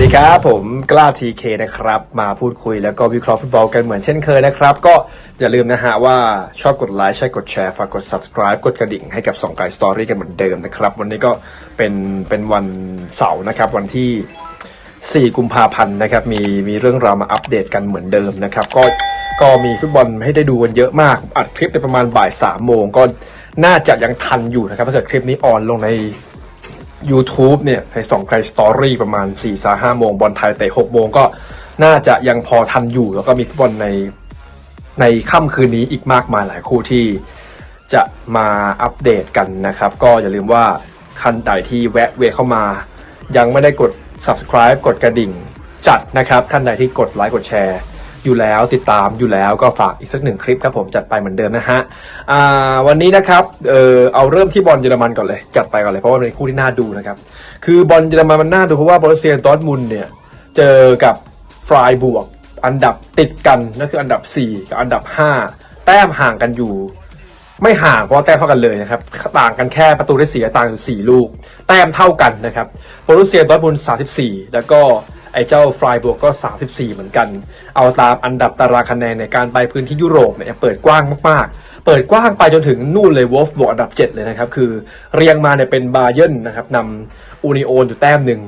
สดีครับ ผมกล้าทีเคนะครับ มาพูดคุยแล้วก็วิเคราะห์ฟุตบอลกันเหมือนเช่นเคยนะครับ ก็อย่าลืมนะฮะว่าชอบกดไลค์ใช่กดแชร์ฝากกด subscribe กดกระดิ่งให้กับสองไกสตอรี่กันเหมือนเดิมนะครับ วันนี้ก็เป็นเป็นวันเสาร์นะครับ วันที่ 4 กุมภาพันธ์นะครับ มีมีเรื่องราวมาอัปเดตกันเหมือนเดิมนะครับ ก็ก็มีฟุตบอลให้ได้ดูกันเยอะมาก อัดคลิปไปประมาณบ่ายสามโมงก็น่าจะยังทันอยู่นะครับถ้าเกิดคลิปนี้ออนลงใน YouTube เนี่ยในสองไกลสตอรี่ประมาณ4ี่สาห้าโมงบอลไทยเตะหกโมงก็น่าจะยังพอทันอยู่แล้วก็มีฟุตบอลในในค่ำคืนนี้อีกมากมายหลายคู่ที่จะมาอัปเดตกันนะครับ ก็อย่าลืมว่าคันใดที่แวะเวเข้ามา ยังไม่ได้กด subscribe กดกระดิ่งจัดนะครับ ท่านใดที่กดไลค์กดแชร์ อยู่แล้วติดตามอยู่แล้วก็ฝากอีกสักหนึ่งคลิปครับผมจัดไปเหมือนเดิมนะฮะวันนี้นะครับเออเอาเริ่มที่บอลเยอรมันก่อนเลย จัดไปก่อนเลยเพราะว่าเป็นคู่ที่น่าดูนะครับ คือบอลเยอรมันมันน่าดูเพราะว่าบอร์เซียดอร์ทมุนเนี่ยเจอกับฟรายบวก อันดับติดกันนั่นคืออันดับ 4 กับอันดับ 5 แต้มห่างกันอยู่ ไม่ห่างเพราะแต้มเท่ากันเลยนะครับต่างกันแค่ประตูได้เสียต่างอยู่4ลูก แต้มเท่ากันนะครับโบรุเซียดอร์ทมุน34 แล้วก็ ไอ้เจ้าฟรายบวกก็ 34 เหมือนกัน เอาตามอันดับตารางคะแนนในการไปพื้นที่ยุโรปเนี่ยเปิดกว้างมากๆ เปิดกว้างไปจนถึงนู่นเลยวอฟบวกอันดับ 7 เลยนะครับ คือเรียงมาเนี่ยเป็นบาเยร์นนะครับนำอูนิโอนอยู่แต้มหนึ่ง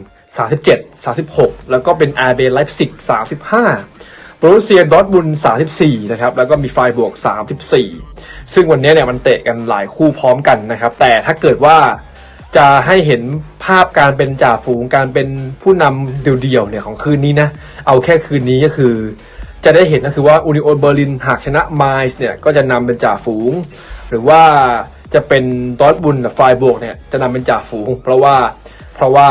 37 36 แล้วก็เป็นอาร์เบไลฟ์ซิก35โบรุเซียดอร์ทมุนด์34 นะครับ แล้วก็มีไฟบวก 34 ซึ่งวันนี้เนี่ยมันเตะกันหลายคู่พร้อมกันนะครับ แต่ถ้าเกิดว่า จะให้เห็นภาพการเป็นจ่าฝูงการเป็นผู้นำเดี่ยวๆเนี่ยของคืนนี้นะ เอาแค่คืนนี้ก็คือ จะได้เห็นก็คือว่าอูนิโอนเบอร์ลินหากชนะไมส์เนี่ยก็จะนำเป็นจ่าฝูง หรือว่าจะเป็นดอร์ทบุนไฟบวกเนี่ยจะนำเป็นจ่าฝูง เพราะว่าเพราะว่า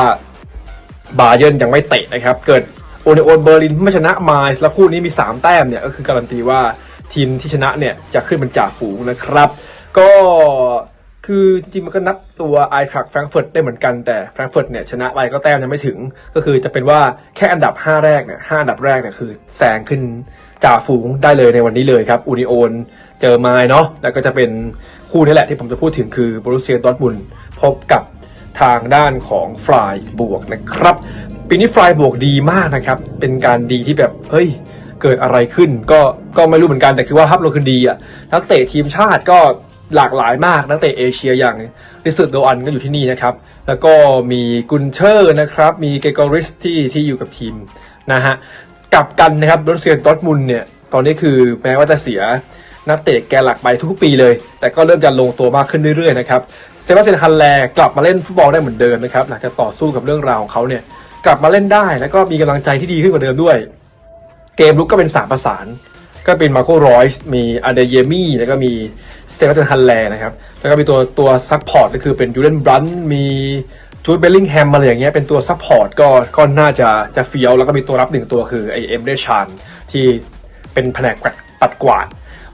บาเยิร์นยังไม่เตะนะครับ เกิดโอเนโอนเบอร์ลินไม่ชนะมาส์แล้วคู่นี้มี 3 แต้มเนี่ยก็คือการันตีว่าทีมที่ชนะเนี่ยจะขึ้นเป็นจ่าฝูงนะครับ ก็ คือจริงๆมันก็นับตัวไอทรักแฟรงก์เฟิร์ตได้เหมือนกันแต่แฟรงก์เฟิร์ตเนี่ยชนะไปก็แต้มยังไม่ถึง ก็คือจะเป็นว่าแค่อันดับ 5 แรกเนี่ยห้าอันดับแรกเนี่ยคือแซงขึ้นจ่าฝูงได้เลยในวันนี้เลยครับอูนิโอนเจอไมล์เนาะแล้วก็จะเป็นคู่นี้แหละที่ผมจะพูดถึงคือบรูเซียดอร์ทมุนพบกับทางด้านของฟลายบวกนะครับปีนี้ฟลายบวกดีมากนะครับ เป็นการดีที่แบบเฮ้ยเกิดอะไรขึ้นก็ก็ไม่รู้เหมือนกันแต่คือว่าภาพรวมคือดีอะนักเตะทีมชาติก็ หลากหลายมากนักเตะเอเชียอย่างริสุดโดอันก็อยู่ที่นี่นะครับ แล้วก็มีกุนเชอร์นะครับ มีเกโกริสที่ที่อยู่กับทีมนะฮะกลับกันนะครับรถเซียนดอร์ทมุนเนี่ย ตอนนี้คือแม้ว่าจะเสียนักเตะแกนหลักไปทุกปีเลย แต่ก็เริ่มจะลงตัวมากขึ้นเรื่อยๆนะครับเซบาสเตียนฮันแลกลับมาเล่นฟุตบอลได้เหมือนเดิมนะครับหลังจากต่อสู้กับเรื่องราวของเขาเนี่ยกลับมาเล่นได้แล้วก็มีกำลังใจที่ดีขึ้นกว่าเดิมด้วย เกมลุกก็เป็นสามประสาน ก็เป็นมาโครอยส์มีอเดเยมี่แล้วก็มีสเตฟานฮันแลนะครับ แล้วก็มีตัวตัวซัพพอร์ตก็คือเป็นยูเลนบรันมีจูดเบลลิงแฮมอะไรอย่างเงี้ยเป็นตัวซัพพอร์ตก็ก็น่าจะจะเฟี้ยวแล้วก็มีตัวรับหนึ่งตัวคือไอเอ็มเดชานที่เป็นแผนกปัดกวาด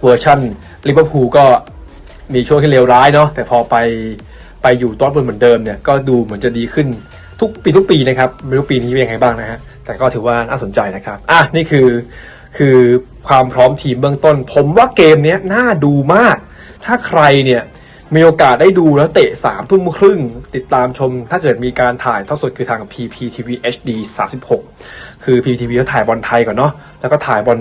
เวอร์ชันลิเวอร์พูลก็มีช่วงที่เลวร้ายเนาะแต่พอไปไปอยู่ดอร์ทมุนเหมือนเดิมเนี่ยก็ดูเหมือนจะดีขึ้นทุกปีทุกปีนะครับไม่รู้ปีนี้เป็นยังไงบ้างนะฮะแต่ก็ถือว่าน่าสนใจนะครับ อะ นี่คือ คือความพร้อมทีมเบื้องต้น ผมว่าเกมนี้น่าดูมาก ถ้าใครเนี่ยมีโอกาสได้ดูแล้วเตะสามทุ่มครึ่ง ติดตามชมถ้าเกิดมีการถ่ายทอดสดคือทาง PPTV HD 36 คือ PPTV เขาถ่ายบอลไทยก่อนเนาะแล้วก็ถ่ายบอล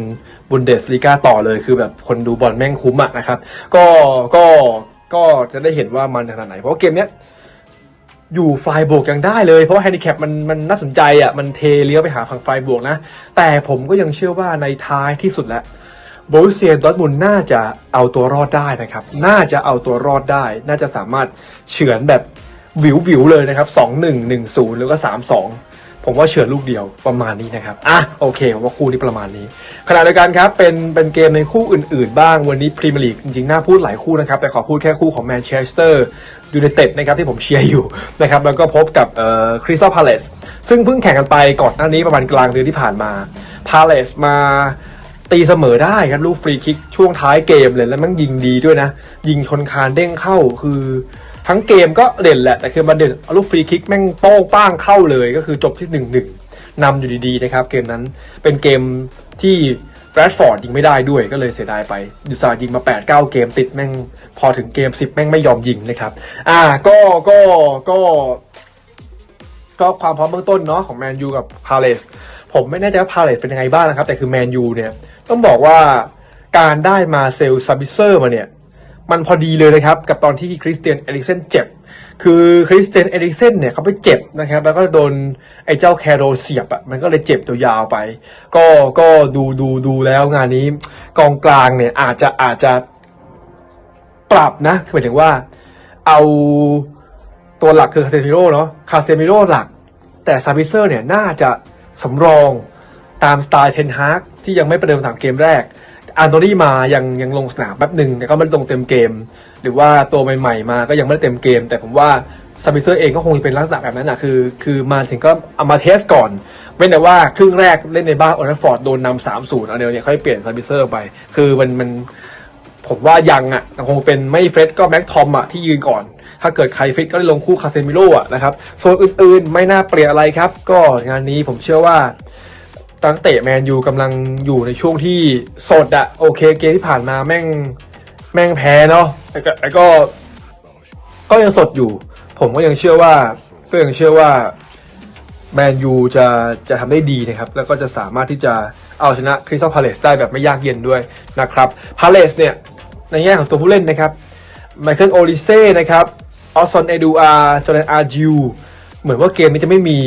บุนเดสลีกาต่อเลยคือแบบคนดูบอลแม่งคุ้มอะนะครับ ก็ก็ก็จะได้เห็นว่ามันขนาดไหน เพราะเกมเนี้ย อยู่ไฟบวกยังได้เลย เพราะว่าแฮนดิแคปมันมันน่าสนใจอะมันเทเลี้ยวไปหาฝั่งไฟบวกนะ แต่ผมก็ยังเชื่อว่าในท้ายที่สุดแล้วโบรเซียดอร์ทมุนน่าจะเอาตัวรอดได้นะครับ น่าจะเอาตัวรอดได้ น่าจะสามารถเฉือนแบบวิววิวเลยนะครับสองหนึ่งหนึ่งศูนย์แล้วก็สามสอง ผมว่าเฉือนลูกเดียวประมาณนี้นะครับ อะโอเคผมว่าคู่นี้ประมาณนี้ ขณะเดียวกันครับเป็นเป็นเกมในคู่อื่นๆ บ้างวันนี้พรีเมียร์ลีกจริงๆ น่าพูดหลายคู่นะครับ แต่ขอพูดแค่คู่ของแมนเชสเตอร์ยูไนเต็ดนะครับที่ผมเชียร์อยู่นะครับแล้วก็พบกับเอ่อคริสตัลพาเลสซึ่งเพิ่งแข่งกันไปก่อนหน้านี้ประมาณกลางเดือนที่ผ่านมาพาเลสมาตีเสมอได้ครับลูกฟรีคิกช่วงท้ายเกมเลยแล้วมันยิงดีด้วยนะ ยิงชนคานเด้งเข้าคือ ทั้งเกมก็เด่นแหละ แต่คือมาเด่นลูกฟรีคิกแม่งโป้งป้างเข้าเลยก็คือจบที่หนึ่งหนึ่งนำอยู่ดีๆนะครับ เกมนั้นเป็นเกมที่แบรดฟอร์ดยิงไม่ได้ด้วยก็เลยเสียดายไปดูซายิงมา 8 9 เกมติดแม่งพอถึงเกม 10 แม่งไม่ยอมยิงนะครับ อ่าก็ก็ก็ ก็ความพร้อมเบื้องต้นเนาะของแมนยูกับพาเลสผมไม่แน่ใจว่าพาเลสเป็นยังไงบ้างนะครับ แต่คือแมนยูเนี่ย ต้องบอกว่าการได้มาเซลซาบิเซอร์มาเนี่ย มันพอดีเลยนะครับ กับตอนที่คริสเตียนเอริกเซนเจ็บ คือคริสเตียนเอริกเซนเนี่ยเขาไปเจ็บนะครับ แล้วก็โดนไอ้เจ้าแคโรเสียบอะมันก็เลยเจ็บตัวยาวไป ก็ก็ดูดูดูแล้วงานนี้กองกลางเนี่ยอาจจะอาจจะปรับนะหมายถึงว่าเอาตัวหลักคือคาเซมิโร่เนาะคาเซมิโร่หลัก แต่ซาบิเซอร์เนี่ยน่าจะสำรองตามสไตล์เทนฮากที่ยังไม่ประเดิมสามเกมแรก อันโตนี่มายังยังลงสนามแป๊บหนึ่งแต่ก็ไม่ได้ลงเต็มเกม หรือว่าตัวใหม่ๆมาก็ยังไม่ได้เต็มเกม แต่ผมว่าซาบิเซอร์เองก็คงเป็นลักษณะแบบนั้นอะคือคือมาถึงก็เอามาเทสก่อน เว้นแต่ว่าครึ่งแรกเล่นในบ้านโอลฟอร์ดโดนนำสามศูนย์เอาเดียวเนี่ยค่อยเปลี่ยนซาบิเซอร์ไป คือมันมันผมว่ายังอะคงเป็นไม่เฟรดก็แม็กทอมอะที่ยืนก่อน ถ้าเกิดใครฟิตก็ได้ลงคู่คาเซมิโร่อะนะครับ ส่วนอื่นๆไม่น่าเปลี่ยนอะไรครับ ก็งานนี้ผมเชื่อว่า ตั้งเตะแมนยูกำลังอยู่ในช่วงที่สดอะโอเคเกมที่ผ่านมาแม่งแม่งแพ้เนาะแต่ก็แต่ก็ก็ยังสดอยู่ ผมก็ยังเชื่อว่าก็ยังเชื่อว่าแมนยูจะจะทำได้ดีนะครับ แล้วก็จะสามารถที่จะเอาชนะคริสตัลพาเลสได้แบบไม่ยากเย็นด้วยนะครับพาเลสเนี่ยในแง่ของตัวผู้เล่นนะครับไมเคิลโอลิเซ่นะครับออสซอนเอดูอาร์จอร์แดนอาร์จิวเหมือนว่าเกมนี้จะไม่มี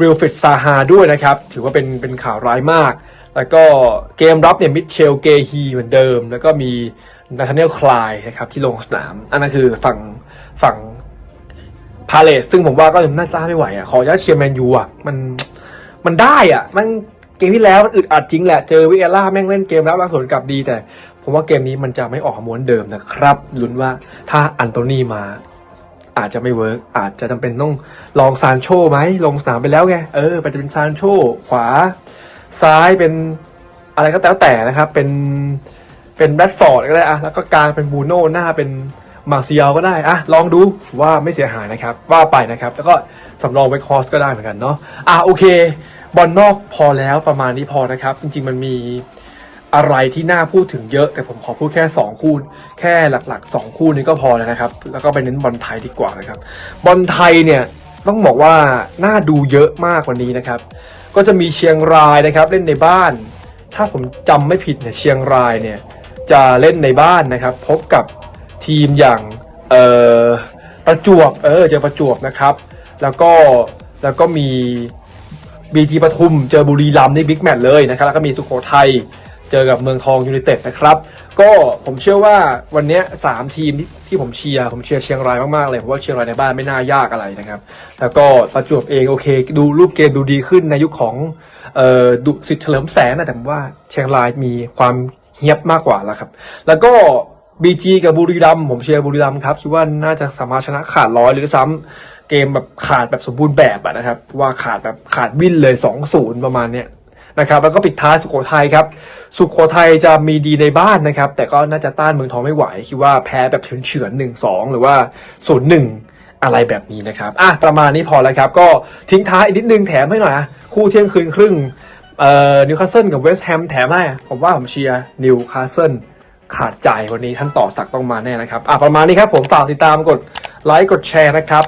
วิลฟิดซาฮาด้วยนะครับ ถือว่าเป็นเป็นข่าวร้ายมาก แล้วก็เกมรับเนี่ยมิเชลเกฮีเหมือนเดิม แล้วก็มีนาธาเนลคลายนะครับที่ลงสนาม อันนั้นคือฝั่งฝั่งพาเลสซึ่งผมว่าก็น่าจะไม่ไหวอะขออนุญาตเชียร์แมนยูอะมันมันได้อะ มันเกมที่แล้วมันอึดอัดจริงแหละ เจอวิเอล่าแม่งเล่นเกมรับล้างสวนกลับดีแต่ ผมว่าเกมนี้มันจะไม่ออกม้วนเดิมนะครับลุ้นว่าถ้าอันโตนีมา อาจจะไม่เวิร์กอาจจะจำเป็นต้องลองซานโชไหมลงสนามไปแล้วไงเออไปจะเป็นซานโชขวา ซ้ายเป็นอะไรก็แล้วแต่นะครับ เป็นเป็นแบดฟอร์ดก็ได้อะแล้วก็กลางเป็นบูโน่หน้าเป็นมาร์เซียลก็ได้อะลองดูว่าไม่เสียหายนะครับ ว่าไปนะครับ แล้วก็สำรองไว้คอสก็ได้เหมือนกันเนาะอะโอเค บอลนอกพอแล้วประมาณนี้พอนะครับ จริง ๆ มันมี อะไรที่น่าพูดถึงเยอะ แต่ผมขอพูดแค่ 2 คู่ แค่หลัก ๆ 2 คู่นี้ก็พอแล้วนะครับ แล้วก็ไปเน้นบอลไทยดีกว่านะครับบอลไทยเนี่ยต้องบอกว่าน่าดูเยอะมากกว่านี้นะครับ ก็จะมีเชียงรายนะครับเล่นในบ้าน ถ้าผมจำไม่ผิดเนี่ยเชียงรายเนี่ยจะเล่นในบ้านนะครับ พบกับทีมอย่างเอ่อประจวบเออเจอประจวบนะครับ แล้วก็แล้วก็มีบีจีปทุมเจอบุรีรัมย์ในบิ๊กแมตช์เลยนะครับ แล้วก็มีสุโขทัย เจอกับเมืองทองยูไนเต็ดนะครับ ก็ผมเชื่อว่าวันนี้สามทีมที่ผมเชียร์ผมเชียร์เชียงรายมากๆเลยเพราะว่าเชียงรายในบ้านไม่น่ายากอะไรนะครับ แล้วก็ประจวบเองโอเค ดูรูปเกมดูดีขึ้นในยุคของเอ่อดุสิทธิ์เฉลิมแสนนะแต่ผมว่าเชียงรายมีความเฮียบมากกว่าแล้วครับ แล้วก็บีจีกับบุรีรัมผมเชียร์บุรีรัมครับคิดว่าน่าจะสามารถชนะขาดร้อยหรือซ้ำเกมแบบขาดแบบสมบูรณ์แบบอะนะครับว่าขาดแบบขาดวินเลย2อศูนย์ประมาณเนี้ย นะครับแล้วก็ปิดท้ายสุโขทัยครับสุโขทัยจะมีดีในบ้านนะครับ แต่ก็น่าจะต้านเมืองทองไม่ไหว คิดว่าแพ้แบบเฉือนๆหนึ่งสองหรือว่าศูนย์หนึ่งอะไรแบบนี้นะครับอะประมาณนี้พอแล้วครับ ก็ทิ้งท้ายอีกนิดนึงแถมให้หน่อยนะคู่เที่ยงคืนครึ่งเอ่อนิวคาสเซิลกับเวสต์แฮมแถมให้ผมว่าผมเชียร์นิวคาสเซิลขาดใจวันนี้ท่านต่อสักต้องมาแน่นะครับอะประมาณนี้ครับผมฝากติดตามกดไลค์กดแชร์นะครับ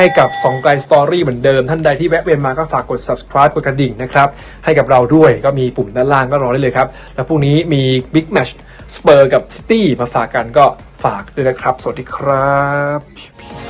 ให้กับสองไกลสตอรี่เหมือนเดิมท่านใดที่แวะเวียนมาก็ฝากกด subscribe กดกระดิ่งนะครับให้กับเราด้วยก็มีปุ่มด้านล่างก็รอได้เลยครับ แล้วพรุ่งนี้มี Big Match สเปอร์กับซิตี้มาฝากกันก็ฝากด้วยนะครับ สวัสดีครับ